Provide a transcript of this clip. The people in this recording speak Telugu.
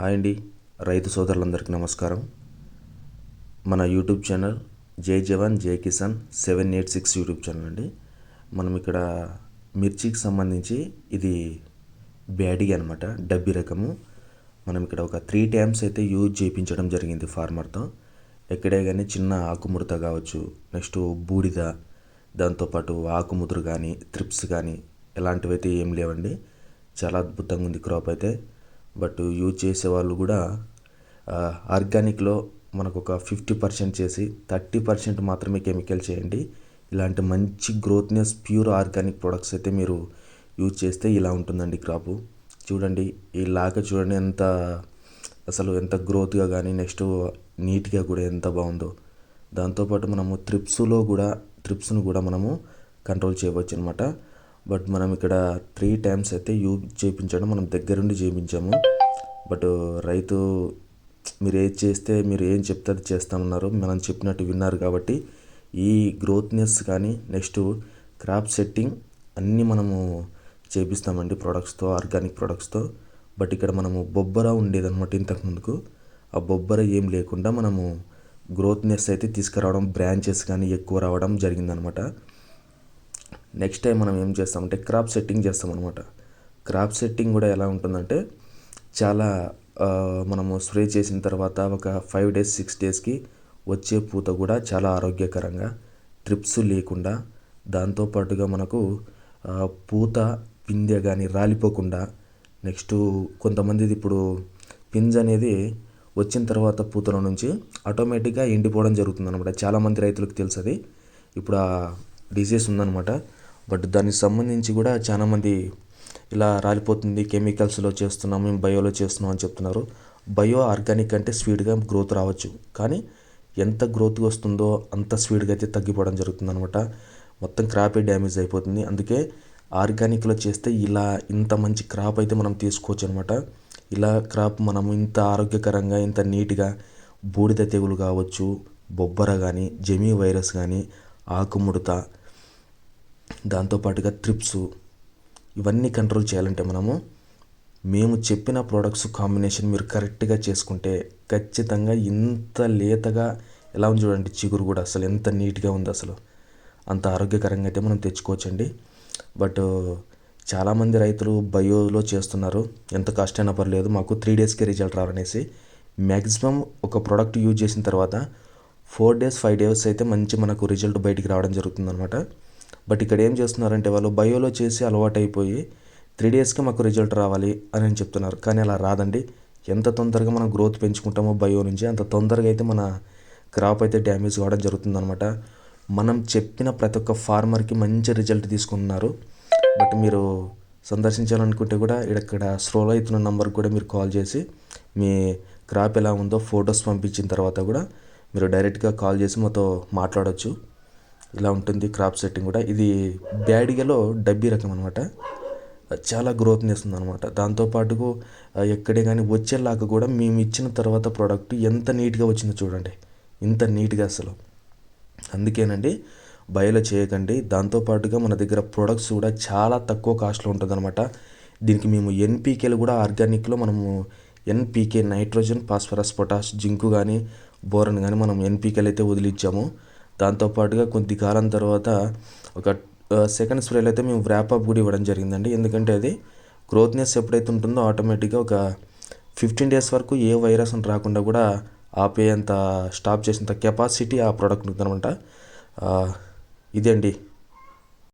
హాయ్ అండి. రైతు సోదరులందరికీ నమస్కారం. మన YouTube channel Jai Jawan Jai Kisan seven eight six YouTube channel అండి. మనం ఇక్కడ మిర్చికి సంబంధించి ఇది బ్యాడీ అనమాట డబ్బీ రకము. మనం ఇక్కడ ఒక త్రీ టైమ్స్ అయితే యూజ్ చేయించడం జరిగింది ఫార్మర్తో. ఎక్కడే కానీ చిన్న ఆకుముడత కావచ్చు నెక్స్ట్ బూడిద దాంతోపాటు ఆకుముదురు కానీ త్రిప్స్ కానీ ఎలాంటివైతే ఏం లేవండి. చాలా అద్భుతంగా ఉంది క్రాప్ అయితే. బట్ యూజ్ చేసే వాళ్ళు కూడా ఆర్గానిక్లో మనకు ఒక ఫిఫ్టీ పర్సెంట్ చేసి థర్టీ పర్సెంట్ మాత్రమే కెమికల్ చేయండి. ఇలాంటి మంచి గ్రోత్నెస్ ప్యూర్ ఆర్గానిక్ ప్రొడక్ట్స్ అయితే మీరు యూజ్ చేస్తే ఇలా ఉంటుందండి క్రాపు. చూడండి ఈ లాక చూడండి ఎంత అసలు ఎంత గ్రోత్గా కానీ నెక్స్ట్ నీట్గా కూడా ఎంత బాగుందో. దాంతోపాటు మనము త్రిప్స్లో కూడా త్రిప్స్ను కూడా మనము కంట్రోల్ చేయవచ్చు అనమాట బట్ మనం ఇక్కడ త్రీ టైమ్స్ అయితే యూజ్ చేయించడం మనం దగ్గరుండి చేయించాము బట్ రైతు మీరు ఏది చేస్తే మీరు ఏం చెప్తే అది చేస్తామన్నారు. మనం చెప్పినట్టు విన్నారు కాబట్టి ఈ గ్రోత్నెస్ కానీ నెక్స్ట్ క్రాప్ సెట్టింగ్ అన్నీ మనము చేపిస్తామండి ప్రొడక్ట్స్తో ఆర్గానిక్ ప్రొడక్ట్స్తో బట్ ఇక్కడ మనము బొబ్బర ఉండేదన్నమాట ఇంతకు ముందుకు. ఆ బొబ్బర ఏం లేకుండా మనము గ్రోత్నెస్ అయితే తీసుకురావడం బ్రాంచెస్ కానీ ఎక్కువ రావడం జరిగిందనమాట నెక్స్ట్ టైం మనం ఏం చేస్తామంటే క్రాప్ సెట్టింగ్ చేస్తామన్నమాట క్రాప్ సెట్టింగ్ కూడా ఎలా ఉంటుందంటే చాలా మనము స్ప్రే చేసిన తర్వాత ఒక ఫైవ్ డేస్ సిక్స్ డేస్కి వచ్చే పూత కూడా చాలా ఆరోగ్యకరంగా ట్రిప్స్ లేకుండా దాంతోపాటుగా మనకు పూత పిందె కానీ రాలిపోకుండా నెక్స్ట్ కొంతమందిది ఇప్పుడు పింజ్ అనేది వచ్చిన తర్వాత పూతల నుంచి ఆటోమేటిక్గా ఎండిపోవడం జరుగుతుంది అనమాట చాలామంది రైతులకు తెలుసు అది ఇప్పుడు ఆ డిసీజ్ ఉందన్నమాట. బట్ దానికి సంబంధించి కూడా చాలామంది ఇలా రాలిపోతుంది కెమికల్స్లో చేస్తున్నాం మేము బయోలో చేస్తున్నాం అని చెప్తున్నారు. బయో ఆర్గానిక్ అంటే స్పీడ్గా గ్రోత్ రావచ్చు. కానీ ఎంత గ్రోత్ వస్తుందో అంత స్పీడ్గా అయితే తగ్గిపోవడం జరుగుతుంది అనమాట మొత్తం క్రాపే డ్యామేజ్ అయిపోతుంది. అందుకే ఆర్గానిక్లో చేస్తే ఇలా ఇంత మంచి క్రాప్ అయితే మనం తీసుకోవచ్చు అనమాట ఇలా క్రాప్ మనం ఇంత ఆరోగ్యకరంగా ఇంత నీట్గా బూడిద తెగులు కావచ్చు బొబ్బర కానీ జమీ వైరస్ కానీ ఆకుముడత దాంతోపాటుగా ట్రిప్స్ ఇవన్నీ కంట్రోల్ చేయాలంటే మనము మేము చెప్పిన ప్రోడక్ట్స్ కాంబినేషన్ మీరు కరెక్ట్గా చేసుకుంటే ఖచ్చితంగా ఇంత లేతగా ఎలా ఉంది చూడండి చిగురు కూడా అసలు ఎంత నీట్గా ఉంది అసలు. అంత ఆరోగ్యకరంగా అయితే మనం తెచ్చుకోవచ్చండి. బట్ చాలామంది రైతులు బయోలో చేస్తున్నారు. ఎంత కాస్ట్ అయినా పర్లేదు మాకు త్రీ డేస్కే రిజల్ట్ రావనేసి. మ్యాక్సిమం ఒక ప్రోడక్ట్ యూజ్ చేసిన తర్వాత ఫోర్ డేస్ ఫైవ్ డేస్ అయితే మంచి మనకు రిజల్ట్ బయటికి రావడం జరుగుతుందన్నమాట. బట్ ఇక్కడ ఏం చేస్తున్నారంటే వాళ్ళు బయోలో చేసి అలవాటు అయిపోయి త్రీ డేస్కి మాకు రిజల్ట్ రావాలి అని చెప్తున్నారు. కానీ అలా రాదండి. ఎంత తొందరగా మనం గ్రోత్ పెంచుకుంటామో బయో నుంచి అంత తొందరగా అయితే మన క్రాప్ అయితే డ్యామేజ్ కావడం జరుగుతుందనమాట మనం చెప్పిన ప్రతి ఒక్క ఫార్మర్కి మంచి రిజల్ట్ తీసుకున్నారు బట్ మీరు సందర్శించాలనుకుంటే కూడా ఇక్కడ స్క్రోల్ అవుతున్న నంబర్కి కూడా మీరు కాల్ చేసి మీ క్రాప్ ఎలా ఉందో ఫొటోస్ పంపించిన తర్వాత కూడా మీరు డైరెక్ట్గా కాల్ చేసి మాతో మాట్లాడవచ్చు ఇలా ఉంటుంది క్రాప్ సెట్టింగ్ కూడా. ఇది బ్యాడిగలో డబ్బీ రకం అనమాట చాలా గ్రోత్ని ఇస్తుంది అనమాట దాంతోపాటుకు ఎక్కడే కానీ వచ్చేలాగా కూడా మేము ఇచ్చిన తర్వాత ప్రోడక్ట్ ఎంత నీట్గా వచ్చిందో చూడండి. ఇంత నీట్గా అసలు. అందుకేనండి బయలు చేయకండి. దాంతోపాటుగా మన దగ్గర ప్రొడక్ట్స్ కూడా చాలా తక్కువ కాస్ట్లో ఉంటుందన్నమాట. దీనికి మేము ఎన్పీకేలు కూడా ఆర్గానిక్లో మనము NPK nitrogen phosphorus potash zinc కానీ బోరన్ కానీ మనం ఎన్పీకేలు అయితే వదిలిచ్చాము. దాంతోపాటుగా కొద్ది కాలం తర్వాత ఒక సెకండ్ స్ప్రేలో అయితే మేము వ్రాపప్ కూడా ఇవ్వడం జరిగిందండి. ఎందుకంటే అది గ్రోత్నెస్ ఎప్పుడైతే ఉంటుందో ఆటోమేటిక్గా ఒక ఫిఫ్టీన్ డేస్ వరకు ఏ వైరస్ రాకుండా కూడా ఆపేంత స్టాప్ చేసేంత కెపాసిటీ ఆ ప్రోడక్ట్ ఉందనమాట ఇదే అండి